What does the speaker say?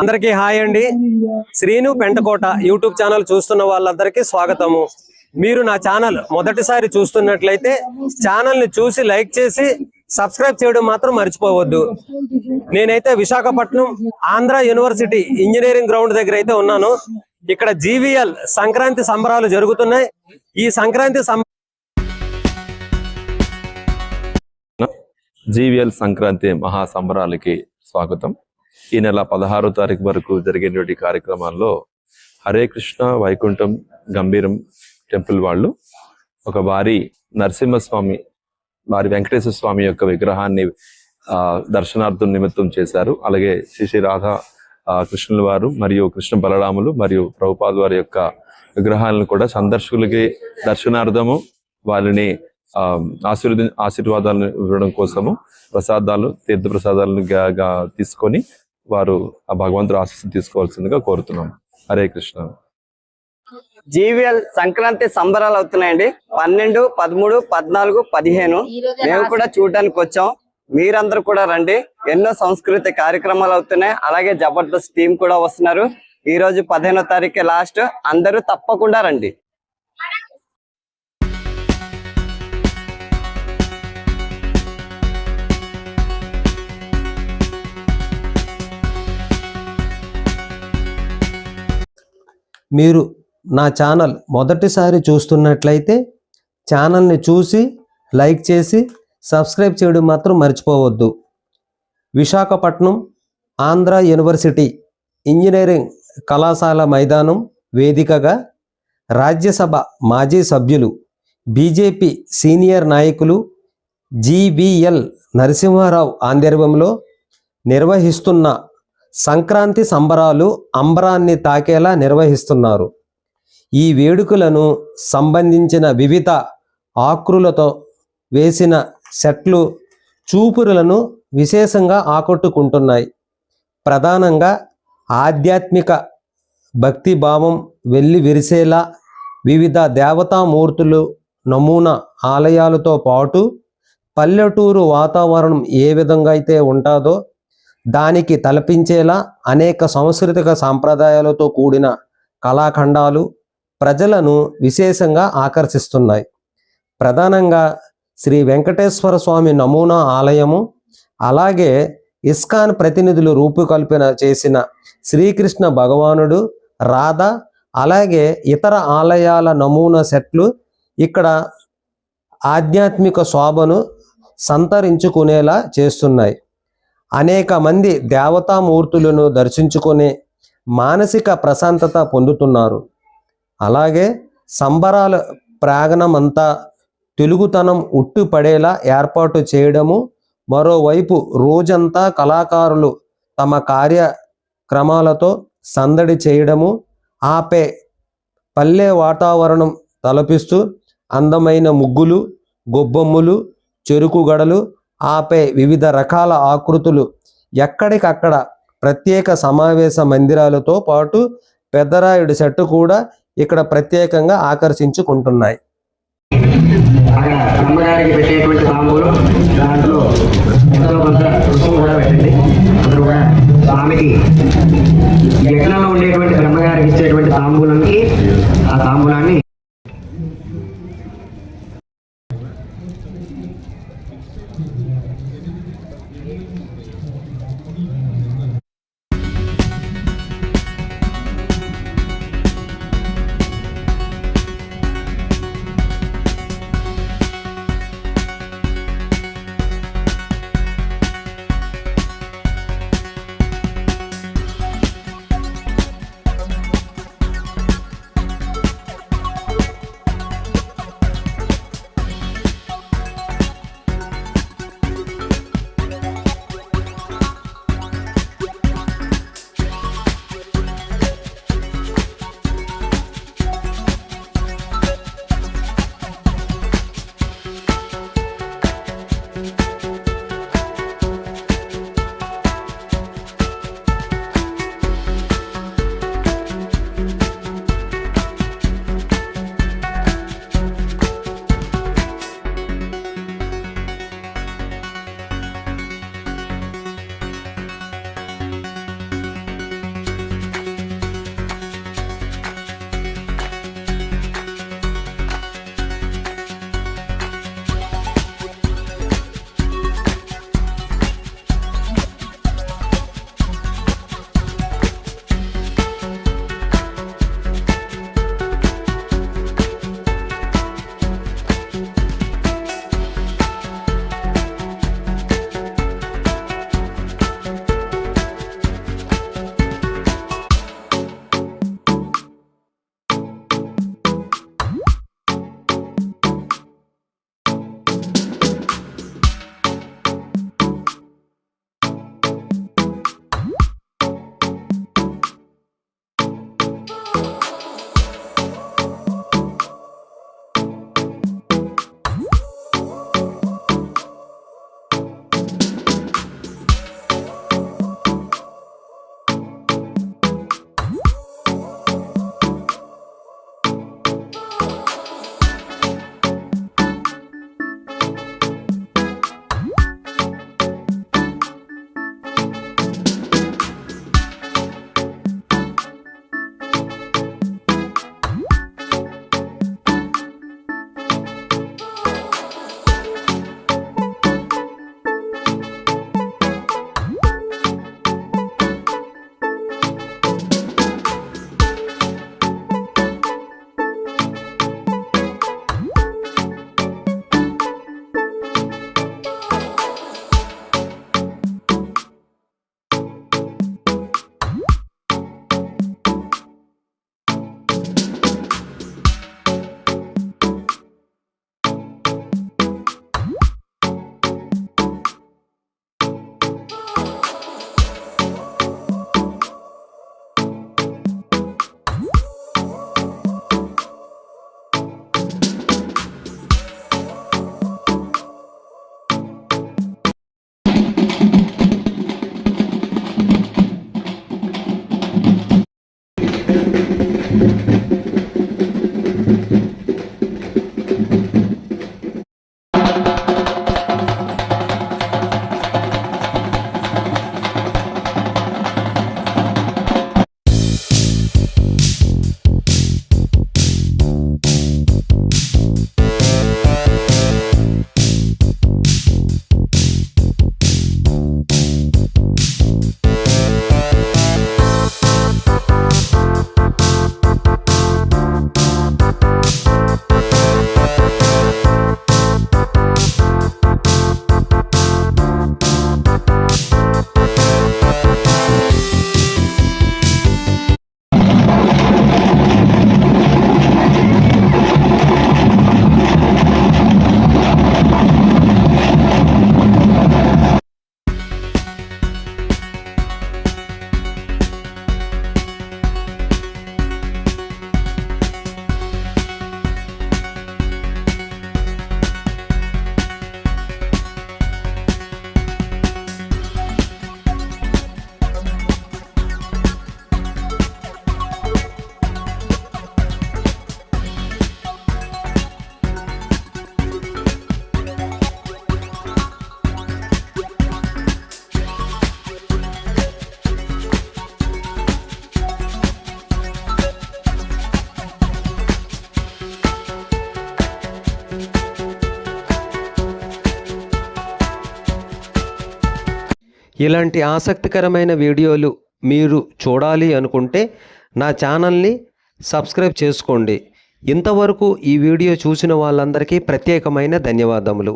అందరికీ హాయ్ అండి. Srinu Pentakota YouTube channel చూస్తున్న వాళ్ళందరికీ స్వాగతము. మీరు నా ఛానల్ మొదటిసారి చూస్తున్నట్లయితే ఛానల్ని చూసి లైక్ చేసి సబ్స్క్రైబ్ చేయడం మాత్రం మర్చిపోవద్దు. నేనైతే Visakhapatnam Andhra university engineering ground దగ్గర అయితే ఉన్నాను. ఇక్కడ జీవీఎల్ సంక్రాంతి సంబరాలు జరుగుతున్నాయి. ఈ సంక్రాంతి జీవీఎల్ సంక్రాంతి మహా సంబరాలకి స్వాగతం. ఈ నెల పదహారో తారీఖు వరకు జరిగినటువంటి కార్యక్రమాల్లో హరే కృష్ణ వైకుంఠం గంభీరం టెంపుల్ వాళ్ళు ఒక వారి నరసింహస్వామి వారి వెంకటేశ్వర స్వామి యొక్క విగ్రహాన్ని ఆ, దర్శనార్థం నిమిత్తం చేశారు. అలాగే శ్రీ శ్రీ రాధా కృష్ణుల వారు మరియు కృష్ణ బలరాములు మరియు ప్రభుపాద్ వారి యొక్క విగ్రహాలను కూడా సందర్శకులకి దర్శనార్థము వారిని ఆశీర్వ ఆశీర్వది ఆశీర్వాదాలను ఇవ్వడం కోసము ప్రసాదాలు తీర్థ ప్రసాదాలను గా- తీసుకొని వారు ఆ భగవంతుడు ఆశీస్సు తీసుకోవాల్సిందిగా కోరుతున్నాం. హరే కృష్ణ. జీవీఎల్ సంక్రాంతి సంబరాలు అవుతున్నాయండి. పన్నెండు పదమూడు పద్నాలుగు పదిహేను. మేము కూడా చూడడానికి వచ్చాం. మీరందరూ కూడా రండి. ఎన్నో సంస్కృతి కార్యక్రమాలు అవుతున్నాయి. అలాగే జబర్దస్త్ టీం కూడా వస్తున్నారు. ఈ రోజు పదిహేనో తారీఖు లాస్ట్ అందరూ తప్పకుండా రండి. మీరు నా ఛానల్ మొదటిసారి చూస్తున్నట్లయితే ఛానల్ని చూసి లైక్ చేసి సబ్స్క్రైబ్ చేయడం మాత్రం మర్చిపోవద్దు. విశాఖపట్నం ఆంధ్ర యూనివర్సిటీ ఇంజనీరింగ్ కళాశాల మైదానం వేదికగా రాజ్యసభ మాజీ సభ్యులు బీజేపీ సీనియర్ నాయకులు జీబీఎల్ నరసింహారావు ఆంధర్వంలో నిర్వహిస్తున్న సంక్రాంతి సంబరాలు అంబరాన్ని తాకేలా నిర్వహిస్తున్నారు. ఈ వేడుకలను సంబంధించిన వివిధ ఆకృలతో వేసిన సెట్లు చూపురులను విశేషంగా ఆకట్టుకుంటున్నాయి. ప్రధానంగా ఆధ్యాత్మిక భక్తి భావం వెళ్ళి విరిసేలా వివిధ దేవతామూర్తులు నమూనా ఆలయాలతో పాటు పల్లెటూరు వాతావరణం ఏ విధంగా అయితే ఉంటుందో దానికి తలపించేలా అనేక సాంస్కృతిక సాంప్రదాయాలతో కూడిన కళాఖండాలు ప్రజలను విశేషంగా ఆకర్షిస్తున్నాయి. ప్రధానంగా శ్రీ వెంకటేశ్వర స్వామి నమూనా ఆలయము అలాగే ఇస్కాన్ ప్రతినిధులు రూపకల్పన చేసిన శ్రీకృష్ణ భగవానుడు రాధ అలాగే ఇతర ఆలయాల నమూనా సెట్లు ఇక్కడ ఆధ్యాత్మిక శోభను సంతరించుకునేలా చేస్తున్నాయి. అనేక మంది దేవతామూర్తులను దర్శించుకొని మానసిక ప్రశాంతత పొందుతున్నారు. అలాగే సంబరాల ప్రాగణమంతా తెలుగుతనం ఉట్టుపడేలా ఏర్పాటు చేయడము మరోవైపు రోజంతా కళాకారులు తమ కార్యక్రమాలతో సందడి చేయడము ఆపే పల్లె వాతావరణం తలపిస్తూ అందమైన ముగ్గులు గొబ్బొమ్మలు చెరుకు గడలు ఆపై వివిధ రకాల ఆకృతులు ఎక్కడికక్కడ ప్రత్యేక సమావేశ మందిరాలతో పాటు పెద్దరాయుడి చెట్టు కూడా ఇక్కడ ప్రత్యేకంగా ఆకర్షించుకుంటున్నాయి. అమ్మగారికి పెట్టేటువంటి తాంబూలం దాంట్లో ఎంతో కొంత రుసుము కూడా పెట్టండి. అందరూ కూడా స్వామికి ఇలాంటి ఆసక్తికరమైన వీడియోలు మీరు చూడాలి అనుకుంటే నా ఛానల్ని సబ్స్క్రైబ్ చేసుకోండి. ఇంతవరకు ఈ వీడియో చూసిన వాళ్ళందరికీ ప్రత్యేకమైన ధన్యవాదములు.